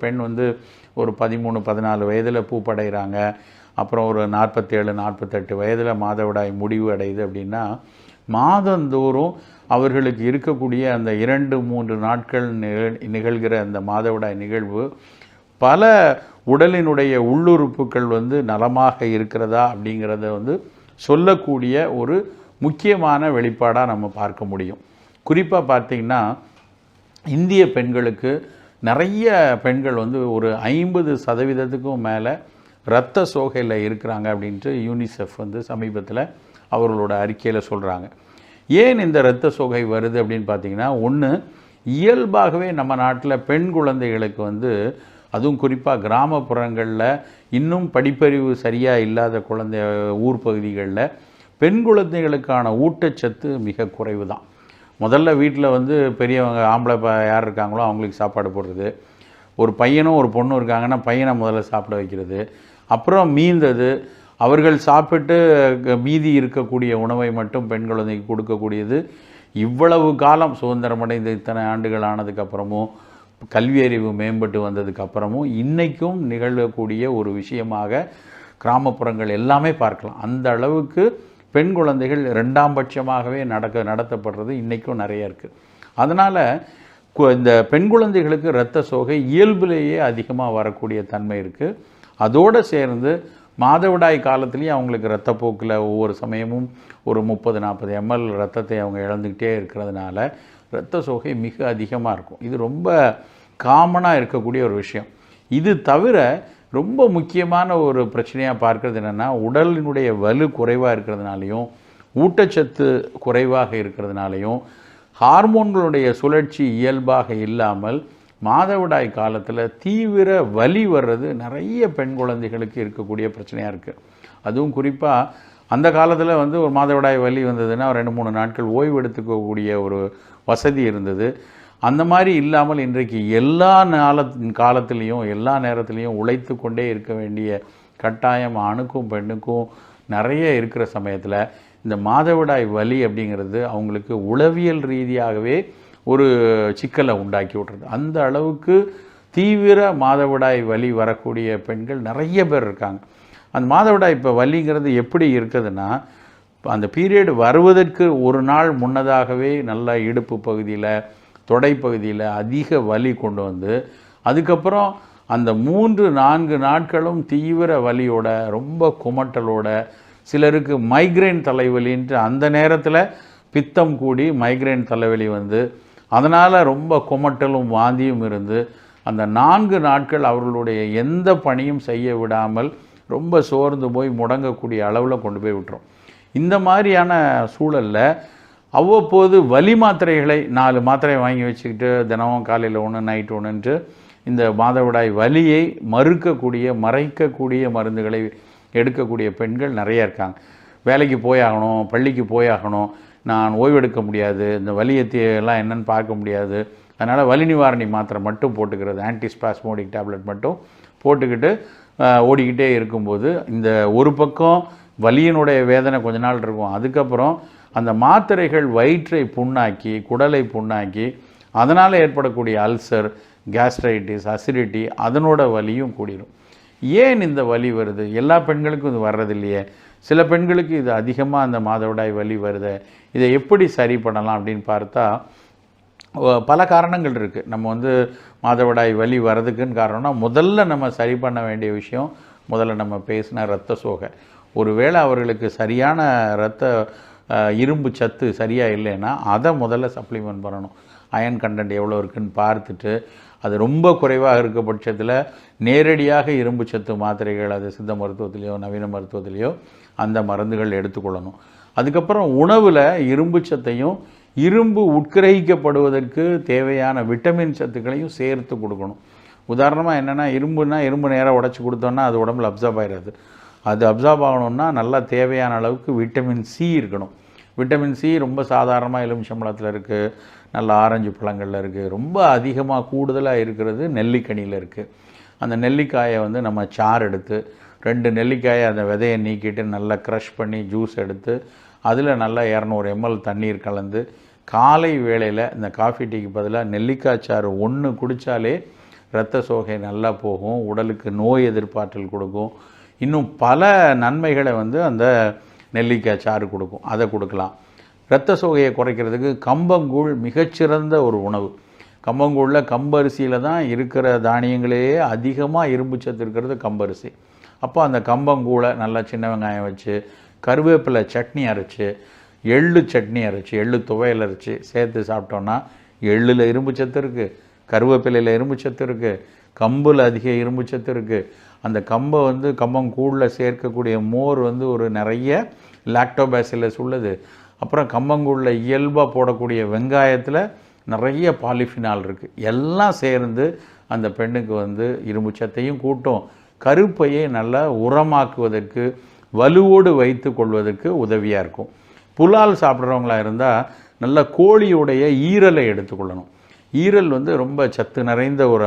பெண் வந்து ஒரு பதிமூணு பதினாலு வயதில் பூப்படைகிறாங்க அப்புறம் ஒரு நாற்பத்தேழு நாற்பத்தெட்டு வயதில் மாதவிடாய் முடிவு அடையுது அப்படின்னா மாதந்தோறும் அவர்களுக்கு இருக்கக்கூடிய அந்த இரண்டு மூன்று நாட்கள் நிகழ் நிகழ்கிற அந்த மாதவிடாய் நிகழ்வு பல உடலினுடைய உள்ளுறுப்புகள் வந்து நலமாக இருக்கிறதா அப்படிங்கிறத வந்து சொல்லக்கூடிய ஒரு முக்கியமான வெளிப்பாடாக நம்ம பார்க்க முடியும். குறிப்பாக பார்த்தீங்கன்னா இந்திய பெண்களுக்கு நிறைய பெண்கள் வந்து ஒரு ஐம்பது சதவீதத்துக்கும் மேலே இரத்த சோகையில் இருக்கிறாங்க அப்படின்ட்டு யூனிசெஃப் வந்து சமீபத்தில் அவர்களோட அறிக்கையில் சொல்கிறாங்க ஏன் இந்த இரத்த சோகை வருது அப்படின்னு பார்த்தீங்கன்னா ஒன்று இயல்பாகவே நம்ம நாட்டில் பெண் குழந்தைகளுக்கு வந்து அதுவும் குறிப்பாக கிராமப்புறங்களில் இன்னும் படிப்பறிவு சரியாக இல்லாத குழந்தை ஊர் பகுதிகளில் பெண் குழந்தைகளுக்கான ஊட்டச்சத்து மிக குறைவு தான் முதல்ல வீட்டில் வந்து பெரியவங்க ஆம்பளை ப யார் இருக்காங்களோ அவங்களுக்கு சாப்பாடு போடுறது. ஒரு பையனும் ஒரு பொண்ணும் இருக்காங்கன்னா பையனை முதல்ல சாப்பிட வைக்கிறது. அப்புறம் மீந்தது. அவர்கள் சாப்பிட்டு மீதி இருக்கக்கூடிய உணவை மட்டும் பெண் குழந்தைக்கு கொடுக்கக்கூடியது. இவ்வளவு காலம் சுதந்திரமடைந்த இத்தனை ஆண்டுகள் ஆனதுக்கப்புறமும் கல்வி அறிவு மேம்பட்டு வந்ததுக்கப்புறமும் இன்றைக்கும் நிகழக்கூடிய ஒரு விஷயமாக கிராமப்புறங்கள் எல்லாமே பார்க்கலாம். அந்த அளவுக்கு பெண் குழந்தைகள் ரெண்டாம் பட்சமாகவே நடக்க நடத்தப்படுறது இன்றைக்கும் நிறைய இருக்குது அதனால் இந்த பெண் குழந்தைகளுக்கு இரத்த சோகை இயல்பிலேயே அதிகமாக வரக்கூடிய தன்மை இருக்குது அதோடு சேர்ந்து மாதவிடாய் காலத்துலேயும் அவங்களுக்கு இரத்தப்போக்கில் ஒவ்வொரு சமயமும் ஒரு முப்பது நாற்பது எம்எல் ரத்தத்தை அவங்க இழந்துக்கிட்டே இருக்கிறதுனால இரத்த சோகை மிக அதிகமாக இருக்கும். இது ரொம்ப காமனாக இருக்கக்கூடிய ஒரு விஷயம். இது தவிர ரொம்ப முக்கியமான ஒரு பிரச்சனையாக பார்க்கறது என்னென்னா உடலினுடைய வலு குறைவாக இருக்கிறதுனாலையும் ஊட்டச்சத்து குறைவாக இருக்கிறதுனாலையும் ஹார்மோன்களுடைய சுழற்சி இயல்பாக இல்லாமல் மாதவிடாய் காலத்தில் தீவிர வலி வர்றது நிறைய பெண் குழந்தைகளுக்கு இருக்கக்கூடிய பிரச்சனையாக இருக்குது அதுவும் குறிப்பாக அந்த காலத்தில் வந்து ஒரு மாதவிடாய் வலி வந்ததுன்னா ரெண்டு மூணு நாட்கள் ஓய்வு எடுத்துக்கக்கூடிய ஒரு வசதி இருந்தது. அந்த மாதிரி இல்லாமல் இன்றைக்கு எல்லா நாள காலத்திலையும் எல்லா நேரத்துலையும் உழைத்து கொண்டே இருக்க வேண்டிய கட்டாயம் ஆணுக்கும் பெண்ணுக்கும் நிறைய இருக்கிற சமயத்தில் இந்த மாதவிடாய் வலி அப்படிங்கிறது அவங்களுக்கு உளவியல் ரீதியாகவே ஒரு சிக்கலை உண்டாக்கி விட்றது அந்த அளவுக்கு தீவிர மாதவிடாய் வலி வரக்கூடிய பெண்கள் நிறைய பேர் இருக்காங்க. அந்த மாதவிடாய் இப்போ வலிங்கிறது எப்படி இருக்குதுன்னா அந்த பீரியட் வருவதற்கு ஒரு நாள் முன்னதாகவே நல்லா இடுப்பு பகுதியில் தொடைப்பகுதியில் அதிக வலி கொண்டு வந்து அதுக்கப்புறம் அந்த மூன்று நான்கு நாட்களும் தீவிர வலியோட ரொம்ப குமட்டலோட சிலருக்கு மைக்ரைன் தலைவலின்ட்டு அந்த நேரத்தில் பித்தம் கூடி மைக்ரைன் தலைவலி வந்து அதனால் ரொம்ப குமட்டலும் வாந்தியும் இருந்து அந்த நான்கு நாட்கள் அவர்களுடைய எந்த பணியும் செய்ய விடாமல் ரொம்ப சோர்ந்து போய் முடங்கக்கூடிய அளவில் கொண்டு போய் விட்டுரும். இந்த மாதிரியான சூழலில் அவ்வப்போது வலி மாத்திரைகளை நாலு மாத்திரை வாங்கி வச்சுக்கிட்டு தினமும் காலையில் ஒன்று நைட் ஒன்றுன்ட்டு இந்த மாதவிடாய் வலியை மறுக்கக்கூடிய மறைக்கக்கூடிய மருந்துகளை எடுக்கக்கூடிய பெண்கள் நிறைய இருக்காங்க. வேலைக்கு போயாகணும் பள்ளிக்கு போயாகணும் நான் ஓய்வெடுக்க முடியாது இந்த வலியத்தையெல்லாம் எல்லாம் என்னன்னு பார்க்க முடியாது. அதனால் வலி நிவாரணி மாத்திரை மட்டும் போட்டுக்கிறது ஆன்டிஸ்பாஸ்மோடிக் டேப்லெட் மட்டும் போட்டுக்கிட்டு ஓடிக்கிட்டே இருக்கும்போது இந்த ஒரு பக்கம் வலியினுடைய வேதனை கொஞ்ச நாள் இருக்கும். அதுக்கப்புறம் அந்த மாத்திரைகள் வயிற்றை புண்ணாக்கி குடலை புண்ணாக்கி அதனால் ஏற்படக்கூடிய அல்சர் கேஸ்ட்ரைட்டிஸ் அசிடிட்டி அதனோட வலியும் கூடிரும். ஏன் இந்த வலி வருது? எல்லா பெண்களுக்கும் இது வர்றதில்லையே. சில பெண்களுக்கு இது அதிகமாக அந்த மாதவிடாய் வலி வருது. இதை எப்படி சரி பண்ணலாம் அப்படின்னு பார்த்தா பல காரணங்கள் இருக்குது நம்ம வந்து மாதவிடாய் வலி வர்றதுக்குன்னு காரணம்னா முதல்ல நம்ம சரி பண்ண வேண்டிய விஷயம் முதல்ல நம்ம பேசின இரத்த சோகை. ஒருவேளை அவர்களுக்கு சரியான இரத்த இரும்பு சத்து சரியாக இல்லைன்னா அதை முதல்ல சப்ளிமெண்ட் பண்ணணும். அயன் கண்டென்ட் எவ்வளோ இருக்குதுன்னு பார்த்துட்டு அது ரொம்ப குறைவாக இருக்க பட்சத்தில் நேரடியாக இரும்பு சத்து மாத்திரைகள் அது சித்த மருத்துவத்திலையோ நவீன மருத்துவத்திலையோ அந்த மருந்துகள் எடுத்துக்கொள்ளணும். அதுக்கப்புறம் உணவில் இரும்பு சத்தையும் இரும்பு உட்கிரகிக்கப்படுவதற்கு தேவையான விட்டமின் சத்துக்களையும் சேர்த்து கொடுக்கணும். உதாரணமாக என்னென்னா இரும்புனா இரும்பு நேராக உடச்சி கொடுத்தோன்னா அது உடம்புல அப்சர்வ் ஆயிடாது அது அப்சார்ப் ஆகணும்னா நல்லா தேவையான அளவுக்கு விட்டமின் சி இருக்கணும். விட்டமின் சி ரொம்ப சாதாரணமாக எலுமிச்சம்பழத்தில் இருக்குது நல்ல ஆரஞ்சு பழங்களில் இருக்குது ரொம்ப அதிகமாக கூடுதலாக இருக்கிறது நெல்லிக்கனியில் இருக்குது அந்த நெல்லிக்காயை வந்து நம்ம சாறு எடுத்து ரெண்டு நெல்லிக்காயை அந்த விதையை நீக்கிட்டு நல்லா க்ரஷ் பண்ணி ஜூஸ் எடுத்து அதில் நல்லா இரநூறு எம்எல் தண்ணீர் கலந்து காலை வேளையில் இந்த காஃபி டீக்கு பதிலாக நெல்லிக்காய் சாறு ஒன்று குடித்தாலே இரத்த சோகை நல்லா போகும் உடலுக்கு நோய் எதிர்ப்பாற்றல் கொடுக்கும் இன்னும் பல நன்மைகளை வந்து அந்த நெல்லிக்காய் சாறு கொடுக்கும். அதை கொடுக்கலாம். இரத்த சோகையை குறைக்கிறதுக்கு கம்பங்கூழ் மிகச்சிறந்த ஒரு உணவு. கம்பங்கூழில் கம்பரிசியில் தான் இருக்கிற தானியங்களே அதிகமாக இரும்பு சத்து இருக்கிறது கம்பரிசி. அப்போ அந்த கம்பங்கூழை நல்லா சின்ன வெங்காயம் வச்சு கருவேப்பிலை சட்னி அரைச்சி எள்ளு சட்னி அரைச்சி எள்ளு துவையல் அரைச்சி சேர்த்து சாப்பிட்டோன்னா எள்ளில் இரும்பு சத்து இருக்குது கருவேப்பிலையில் இரும்பு சத்து இருக்குது கம்பில் அதிக இரும்பு சத்து இருக்குது அந்த கம்பை வந்து கம்பங்கூழில் சேர்க்கக்கூடிய மோர் வந்து ஒரு நிறைய லாக்டோபேசிலஸ் உள்ளது. அப்புறம் கம்பங்கூழில் இயல்பாக போடக்கூடிய வெங்காயத்தில் நிறைய பாலிஃபினால் இருக்குது எல்லாம் சேர்ந்து அந்த பெண்ணுக்கு வந்து இரும்பு சத்தையும் கூட்டும். கருப்பையை நல்லா உரமாக்குவதற்கு வலுவோடு வைத்து கொள்வதற்கு உதவியாக இருக்கும். புலால் சாப்பிட்றவங்களா இருந்தால் நல்ல கோழியுடைய ஈரலை எடுத்துக்கொள்ளணும் ஈரல் வந்து ரொம்ப சத்து நிறைந்த ஒரு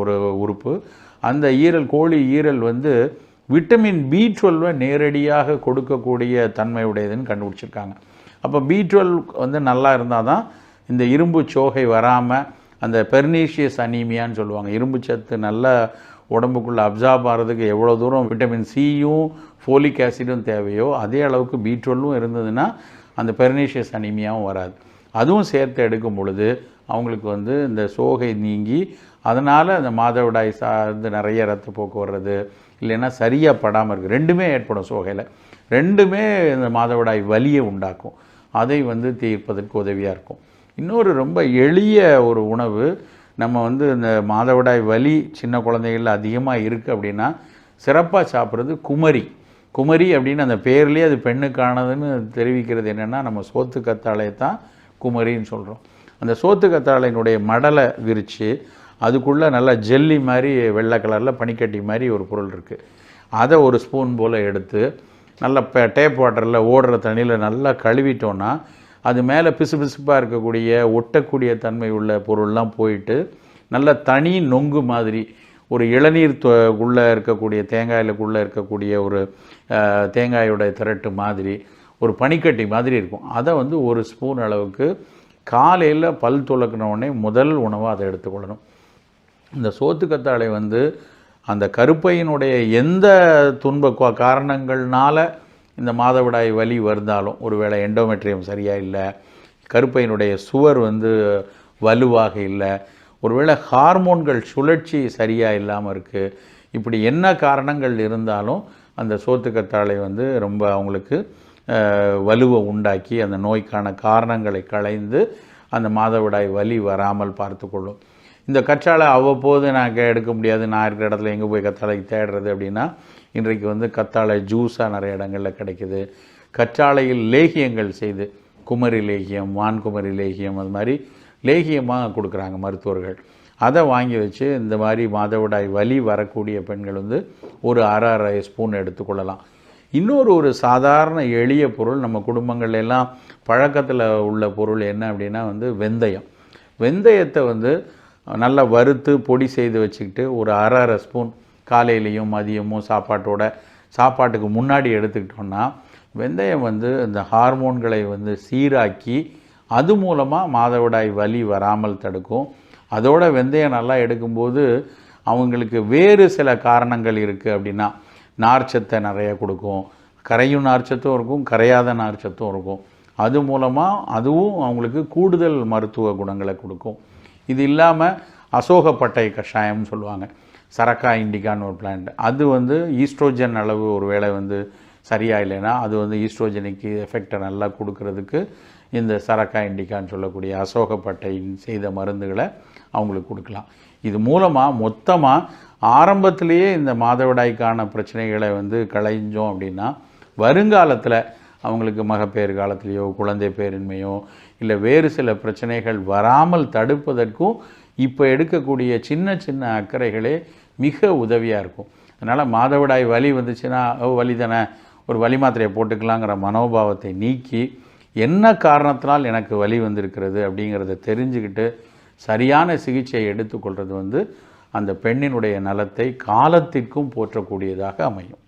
ஒரு உறுப்பு. அந்த ஈரல் கோழி ஈரல் வந்து விட்டமின் பி டுவெல்வை நேரடியாக கொடுக்கக்கூடிய தன்மையுடையதுன்னு கண்டுபிடிச்சிருக்காங்க. அப்போ பி டுவெல் வந்து நல்லா இருந்தால் தான் இந்த இரும்பு சோகை வராமல் அந்த பெர்னீஷியஸ் அனீமியான்னு சொல்லுவாங்க. இரும்பு சத்து நல்லா உடம்புக்குள்ளே அப்சார்ப் ஆகிறதுக்கு எவ்வளோ தூரம் விட்டமின் சியும் ஃபோலிக் ஆசிடும் தேவையோ அதே அளவுக்கு பி டுவெல்லும் இருந்ததுன்னா அந்த பெர்னீஷியஸ் அனீமியாவும் வராது. அதுவும் சேர்த்து எடுக்கும் பொழுது அவங்களுக்கு வந்து இந்த சோகை நீங்கி அதனால் அந்த மாதவிடாய் சார்ந்து நிறைய ரத்தப்போக்கு வர்றது இல்லைன்னா சரியாக படாமல் இருக்குது ரெண்டுமே ஏற்படும் சோகையில். ரெண்டுமே இந்த மாதவிடாய் வலியை உண்டாக்கும். அதை வந்து தீர்ப்பதற்கு உதவியாக இருக்கும். இன்னொரு ரொம்ப எளிய ஒரு உணவு நம்ம வந்து இந்த மாதவிடாய் வலி சின்ன குழந்தைகளில் அதிகமாக இருக்குது அப்படின்னா சிறப்பாக சாப்பிட்றது குமரி. குமரி அப்படின்னு அந்த பேர்லேயே அது பெண்ணுக்கானதுன்னு தெரிவிக்கிறது என்னென்னா நம்ம சோத்து கத்தாழையை தான் குமரின்னு சொல்கிறோம் அந்த சோத்து கத்தாழையினுடைய மடலை விரித்து அதுக்குள்ளே நல்லா ஜெல்லி மாதிரி வெள்ளை கலரில் பனிக்கட்டி மாதிரி ஒரு பொருள் இருக்குது அதை ஒரு ஸ்பூன் போல் எடுத்து நல்லா இப்போ டேப் வாட்டரில் ஓடுற தண்ணியில் நல்லா கழுவிட்டோன்னா அது மேலே பிசு பிசுப்பாக இருக்கக்கூடிய ஒட்டக்கூடிய தன்மை உள்ள பொருள்லாம் போயிட்டு நல்ல தனி நொங்கு மாதிரி ஒரு இளநீர் உள்ளே இருக்கக்கூடிய தேங்காயிலுக்குள்ளே இருக்கக்கூடிய ஒரு தேங்காயோட திரட்டு மாதிரி ஒரு பனிக்கட்டி மாதிரி இருக்கும். அதை வந்து ஒரு ஸ்பூன் அளவுக்கு காலையில் பல் துலக்கின உடனே முதல் உணவாக அதை எடுத்துக்கொள்ளணும். இந்த சோத்துக்கத்தாழை வந்து அந்த கருப்பையினுடைய எந்த துன்ப காரணங்கள்னால இந்த மாதவிடாய் வலி வருந்தாலும் ஒருவேளை எண்டோமெட்ரியம் சரியாக இல்லை கருப்பையினுடைய சுவர் வந்து வலுவாக இல்லை ஒருவேளை ஹார்மோன்கள் சுழற்சி சரியாக இல்லாமல் இருக்குது இப்படி என்ன காரணங்கள் இருந்தாலும் அந்த சோத்துக்கத்தாழை வந்து ரொம்ப அவங்களுக்கு வலுவை உண்டாக்கி அந்த நோய்க்கான காரணங்களை களைந்து அந்த மாதவிடாய் வலி வராமல் பார்த்துக்கொள்ளும். இந்த கற்றாழை அவ்வப்போது நான் எடுக்க முடியாது. நான் இருக்கிற இடத்துல எங்கே போய் கத்தாழை தேடுறது அப்படின்னா இன்றைக்கு வந்து கத்தாழை ஜூஸாக நிறைய இடங்களில் கிடைக்குது. கற்றாழையில் லேகியங்கள் செய்து குமரி லேகியம் வான்குமரி லேகியம் அது மாதிரி லேகியமாக கொடுக்குறாங்க மருத்துவர்கள். அதை வாங்கி வச்சு இந்த மாதிரி மாதவிடாய் வலி வரக்கூடிய பெண்கள் வந்து ஒரு அரை அரை ஸ்பூன் எடுத்துக்கொள்ளலாம். இன்னொரு ஒரு சாதாரண எளிய பொருள் நம்ம குடும்பங்கள்ல எல்லாம் பழக்கத்தில் உள்ள பொருள் என்ன அப்படின்னா வந்து வெந்தயம். வெந்தயத்தை வந்து நல்லா வறுத்து பொடி செய்து வச்சுக்கிட்டு ஒரு அரை அரை ஸ்பூன் காலையிலையும் மதியமும் சாப்பாட்டோட சாப்பாட்டுக்கு முன்னாடி எடுத்துக்கிட்டோம்னா வெந்தயம் வந்து இந்த ஹார்மோன்களை வந்து சீராக்கி அது மூலமாக மாதவிடாய் வலி வராமல் தடுக்கும். அதோட வெந்தயம் நல்லா எடுக்கும்போது அவங்களுக்கு வேறு சில காரணங்கள் இருக்குது அப்படின்னா நார்ச்சத்தை நிறைய கொடுக்கும். கரையும் நார்ச்சத்தும் இருக்கும் கரையாத நார்ச்சத்தும் இருக்கும். அது மூலமாக அதுவும் அவங்களுக்கு கூடுதல் மருத்துவ குணங்களை கொடுக்கும். இது இல்லாமல் அசோகப்பட்டை கஷாயம்னு சொல்லுவாங்க. சரக்கா இண்டிகான்னு ஒரு பிளான்ட் அது வந்து ஈஸ்ட்ரோஜன் அளவு ஒரு வேளை வந்து சரியாக இல்லைன்னா அது வந்து ஈஸ்ட்ரோஜனுக்கு எஃபெக்டை நல்லா கொடுக்கறதுக்கு இந்த சரக்கா இண்டிகான்னு சொல்லக்கூடிய அசோகப்பட்டை செய்த மருந்துகளை அவங்களுக்கு கொடுக்கலாம். இது மூலமாக மொத்தமாக ஆரம்பத்திலேயே இந்த மாதவிடாய்க்கான பிரச்சனைகளை வந்து களைஞ்சோம் அப்படின்னா வருங்காலத்தில் அவங்களுக்கு மகப்பேறு காலத்திலேயோ குழந்தை பேரின்மையோ இல்லை வேறு சில பிரச்சனைகள் வராமல் தடுப்பதற்கும் இப்போ எடுக்கக்கூடிய சின்ன சின்ன அக்கறைகளே மிக உதவியாக இருக்கும். அதனால் மாதவிடாய் வலி வந்துச்சுன்னா ஓ வலி தானே ஒரு வலி மாத்திரையை போட்டுக்கலாங்கிற மனோபாவத்தை நீக்கி என்ன காரணத்தினால் எனக்கு வலி வந்திருக்கிறது அப்படிங்கிறத தெரிஞ்சுக்கிட்டு சரியான சிகிச்சையை எடுத்துக்கொள்வது வந்து அந்த பெண்ணினுடைய நலத்தை காலத்திற்கும் போற்றக்கூடியதாக அமையும்.